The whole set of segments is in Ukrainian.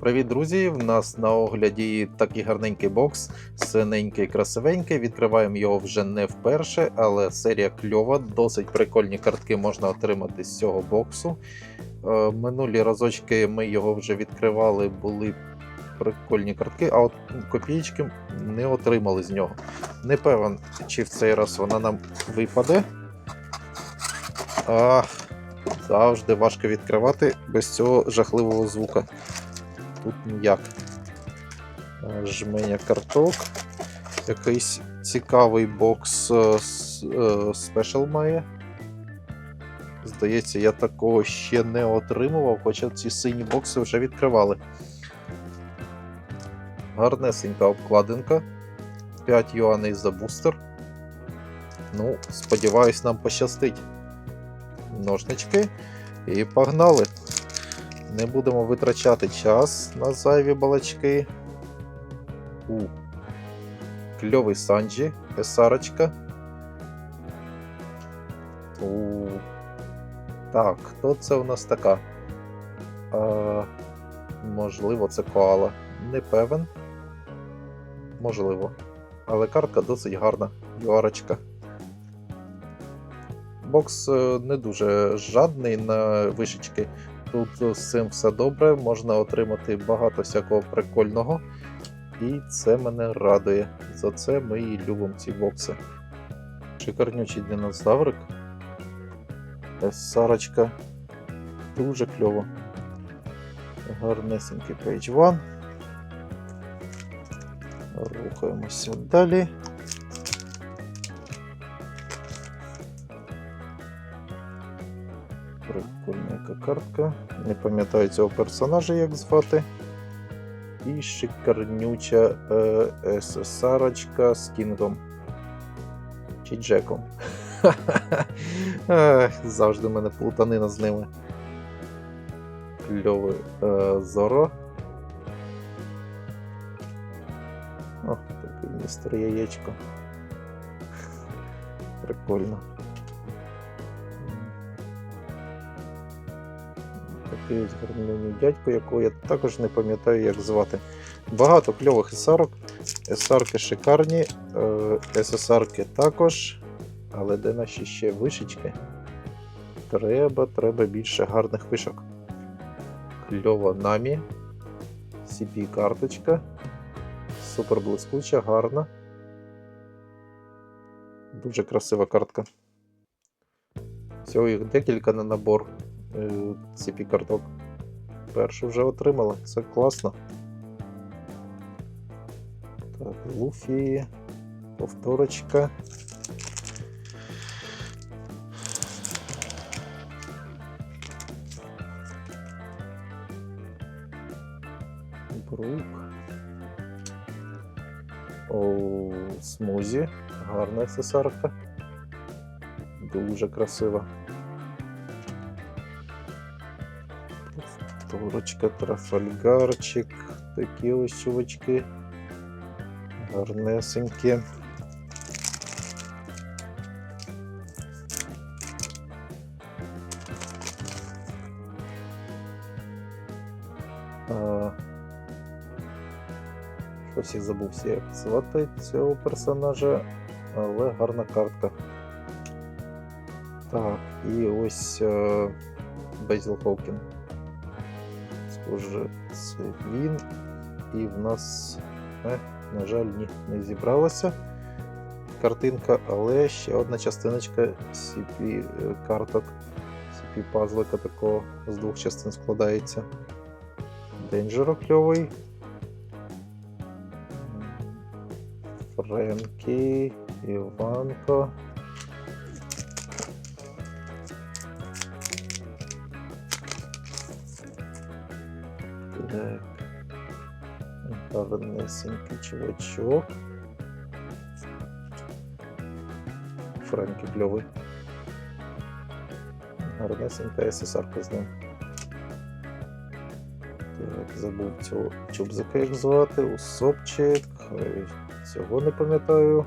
Привіт, друзі! В нас на огляді такий гарненький бокс, синенький, красивенький. Відкриваємо його вже не вперше, але серія кльова. Досить прикольні картки можна отримати з цього боксу. Е, Минулі разочки ми його вже відкривали, були прикольні картки, а от копійки не отримали з нього. Не певен, чи в цей раз вона нам випаде. Ах, завжди важко відкривати без цього жахливого звука тут ніяк. Е, Жменя карток. Якийсь цікавий бокс е, е, спешл має. Здається, я такого ще не отримував, хоча ці сині бокси вже відкривали. Гарнесенька обкладинка. 5 юаней за бустер. Ну, сподіваюсь, нам пощастить. Ножнички. І погнали. Не будемо витрачати час на зайві балачки. У. Кльовий Санджі, Есарочка. У. Так, хто це у нас така? А, можливо, це коала. Не певен. Можливо. Але картка досить гарна. Юарочка. Бокс е, не дуже жадний на вишечки. Тут з цим все добре, можна отримати багато всякого прикольного. І це мене радує. За це ми і любимо ці бокси. Шикарнючий динозаврик. Сарочка. Дуже кльово. Гарнесенький Page One. Рухаємося далі. Прикольна яка картка. Не пам'ятаю цього персонажа, як звати. І шикарнюча е, СССРочка з Кінгом. Чи Джеком. Завжди в мене плутанина з ними. Кльовий е, Зоро. Ох, такий містер яєчко. Прикольно. Ось гарний дядько, якого я також не пам'ятаю, як звати. Багато кльових есарок. Есарки шикарні, е, ССРки також. Але де наші ще вишечки? Треба, треба більше гарних вишок. Кльова намі. CP карточка. Супер блискуча, гарна. Дуже красива картка. Всього їх декілька на набор. Е, CP карток. Першу вже отримала, це класно. Так, Луфі, повторочка. Брук. О, смузі. Гарна сесарка. Дуже красива. Турочка, трафальгарчик, такі ось чувачки. Гарнесенькі. А, Щось я забувся, як звати цього персонажа, але гарна картка. Так, і ось е, Безіл Хоукін. Схоже, це він. І в нас, е, на жаль, ні, не зібралася картинка, але ще одна частиночка CP е, карток, CP пазлика такого з двох частин складається. Денджеро кльовий. Френкі, Іванко. Так. Гарнесенький чувачок. Френкі кльовий. Гарнесенька СССРка з ним. Так, забув цього чубзика, як звати, Усопчик. Цього не пам'ятаю.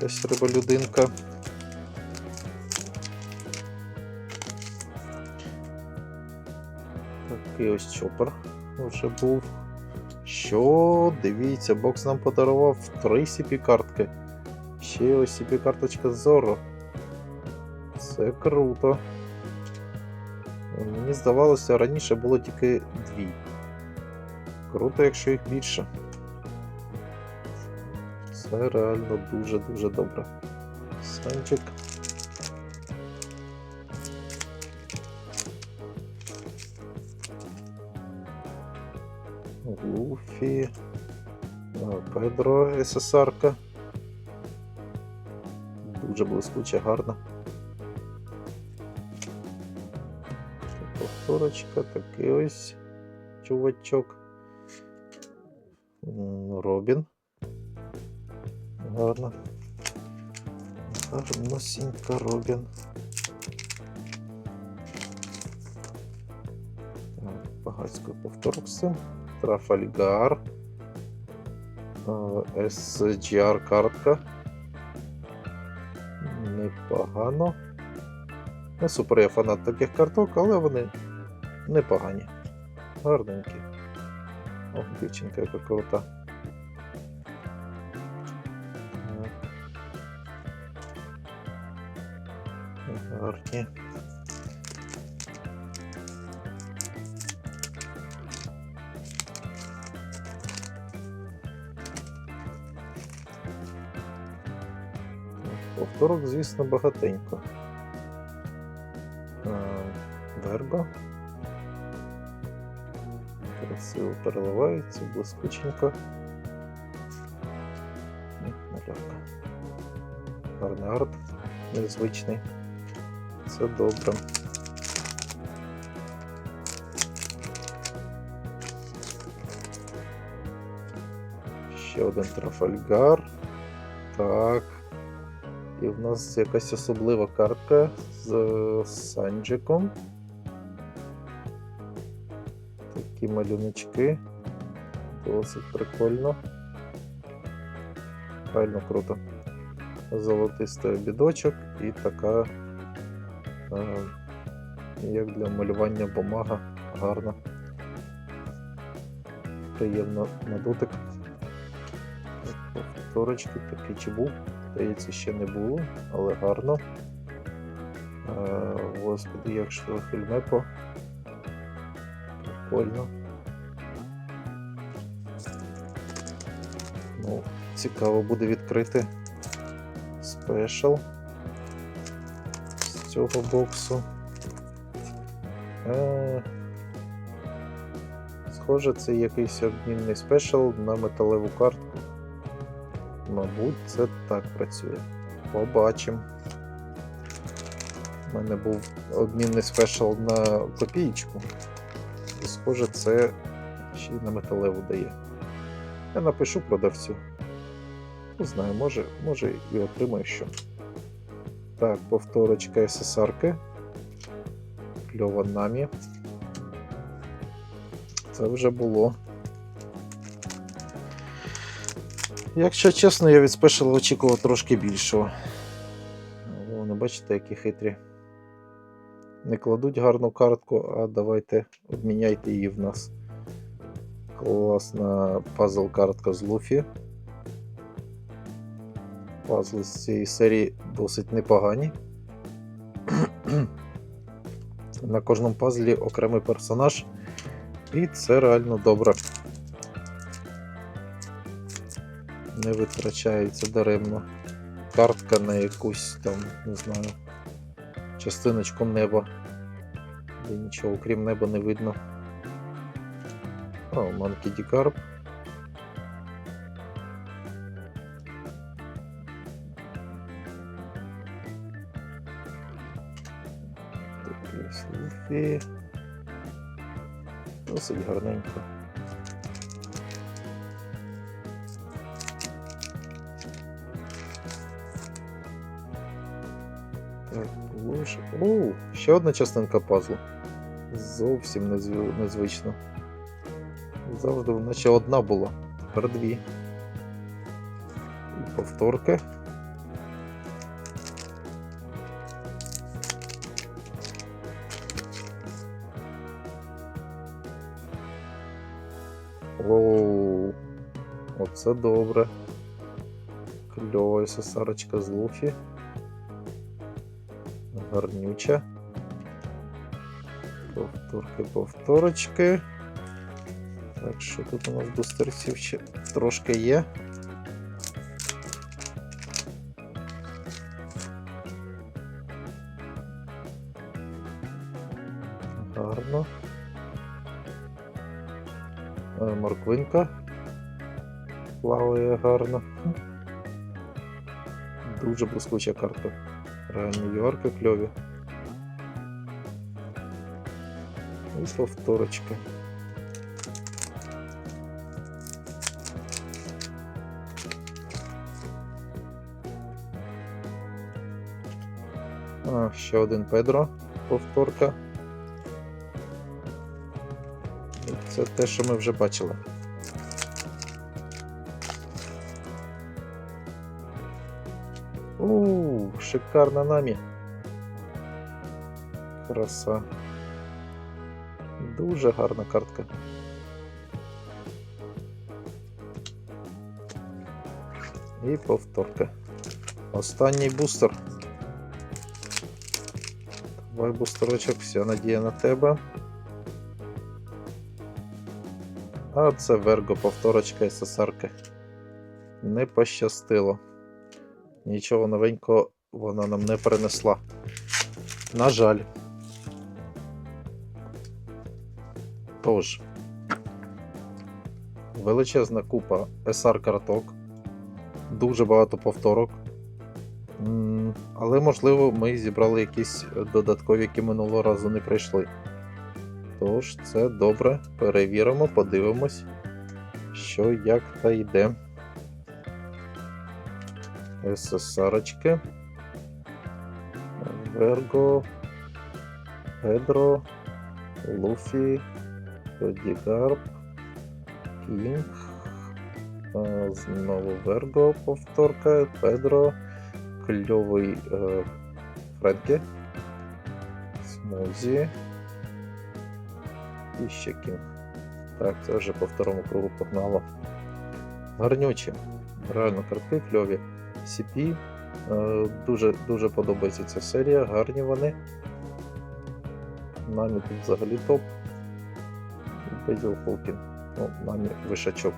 Десь треба людинка. Такий ось чопер вже був. Що? Дивіться, бокс нам подарував три CP картки. Ще ось CP карточка Зоро. Це круто. Мені здавалося, раніше було тільки дві. Круто, якщо їх більше. Це реально дуже-дуже добре. Санчик. Луфі. Педро СССРка. Дуже блискуче, гарно. Повторочка, такий ось чувачок. Робін. Гарно. Гарносінька Робін. Так, Багатської повторкси. Трафальгар. SGR картка. Непогано. Не супер я фанат таких карток, але вони непогані. Гарненькі. О, дівчинка яка крута. Гарні. Повторок, звісно, багатенько. Е, Верба. Красиво переливається, блискученько. І малярка. Гарний арт, незвичний. Це добре. Ще один Трафальгар. Так. І в нас якась особлива картка з е, Санджиком. Такі малюночки. Досить прикольно. Реально круто. Золотистий обідочок і така, е, як для малювання бумага, гарна. Приємно на дотик. Повторочки такий чебук. Здається, ще не було, але гарно. Е, Господи, як ж фільмепо. Прикольно. Ну, цікаво буде відкрити спешл з цього боксу. Е, Схоже, це якийсь обмінний спешл на металеву картку. Мабуть, це так працює. Побачимо. У мене був обмінний спешл на копієчку. І схоже, це ще й на металеву дає. Я напишу продавцю. Не знаю, може, може і отримаю що. Так, повторочка СССРки. Кльова намі. Це вже було. Якщо чесно, я від спешала очікував трошки більшого. Вони бачите, які хитрі. Не кладуть гарну картку, а давайте обміняйте її в нас. Класна пазл картка з Луфі. Пазли з цієї серії досить непогані. На кожному пазлі окремий персонаж. І це реально добре. Не витрачається даремно. Картка на якусь там, не знаю, частиночку неба. Де нічого крім неба не видно. О, Monkey D. Carp. Такий Слуфі. Досить гарненько. Так, лише. О, ще одна частинка пазлу. Зовсім незв- незвично. Завжди наче одна була, тепер дві. І повторки. Оу, оце добре. Кльова сосарочка з Луфі. Гарнюча. Повторки, повторочки. Так, що тут у нас бустерців ще трошки є. Гарно. Е, Морквинка. Плаває гарно. Дуже блискуча картка. Юарки кльові. І повторочка. А, ще один Педро. Повторка. Це те, що ми вже бачили. Ууу, шикарна намі. Краса. Дуже гарна картка. І повторка. Останній бустер. Давай бустерочок, вся надія на тебе. А це Верго, повторочка СССРки. Не пощастило. Нічого новенького вона нам не принесла. На жаль. Тож, величезна купа SR карток, дуже багато повторок. Але, можливо, ми зібрали якісь додаткові, які минулого разу не прийшли. Тож, це добре. Перевіримо, подивимось, що як та йде. СССРочки. Верго. Педро. Луфі. Дігарб. Кінг. Знову Верго повторка. Педро. Кльовий е, Френкі. Смузі. І ще Кінг. Так, це вже по второму кругу погнало. Гарнючі. Реально картки кльові. CP. Е, Дуже, дуже подобається ця серія, гарні вони. Намі тут взагалі топ. Бейзіл Фолкін. Ну, намі вишачок.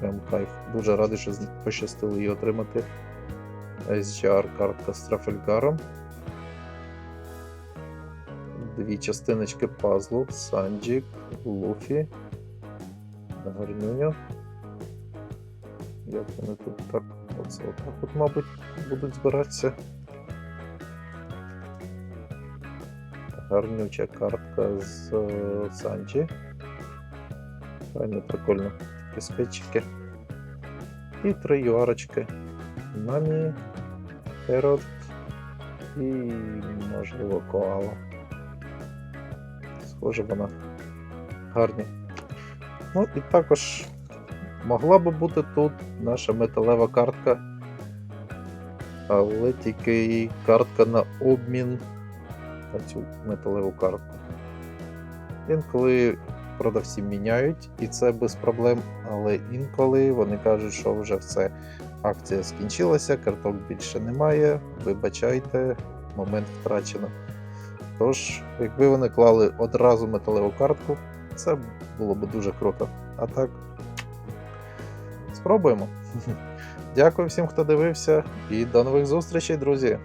Прям кайф. Дуже радий, що пощастило її отримати. SGR картка з Трафельгаром. Дві частиночки пазлу, Санджік, Луфі, Гарнюня. Як вони тут так, оце отак от, мабуть, будуть збиратися. Гарнюча картка з е, Санджі. Реально прикольно. Такі скетчики. І три юарочки. Намі, Херот і, можливо, Коала. Схоже, вона гарні. Ну і також могла би бути тут наша металева картка. Але тільки картка на обмін на цю металеву картку. Інколи продавці міняють, і це без проблем, але інколи вони кажуть, що вже все, акція скінчилася, карток більше немає. Вибачайте, момент втрачено. Тож, якби вони клали одразу металеву картку, це було б дуже круто. А так, спробуємо. Дякую всім, хто дивився, і до нових зустрічей, друзі!